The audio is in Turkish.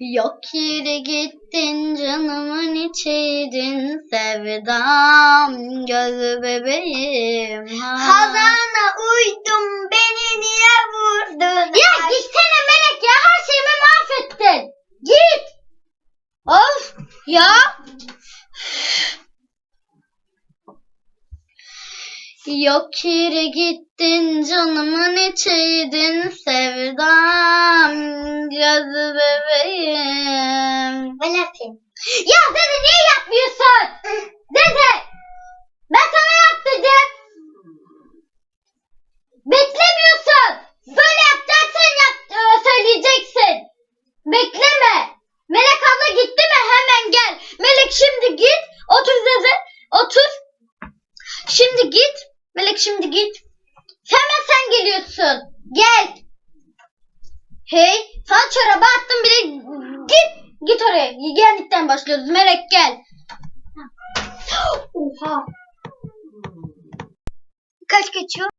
Yok yere gittin canımın içiydin sevdam gözü bebeğim. Ha. Hazana uydum beni niye vurdun? Ya gitsene Melek ya her şeyimi mahvettin. Git. Of ya. Yok yere gittin canımın içiydin sevdam gözü bebeğim. Melek'im. Ya dede niye yapmıyorsun? Dede ben sana yap dedim. Beklemiyorsun. Böyle yapacaksan yap, e, söyleyeceksin. Bekleme. Melek abla gitti mi hemen gel. Melek şimdi git. Otur dede. Otur. Şimdi git. Melek şimdi git. Hemen sen geliyorsun. Gel. Hey. Sana çorabı attım bile. Git. Git oraya. Geldikten başlıyoruz. Melek gel. Oha. Kaç geçiyor?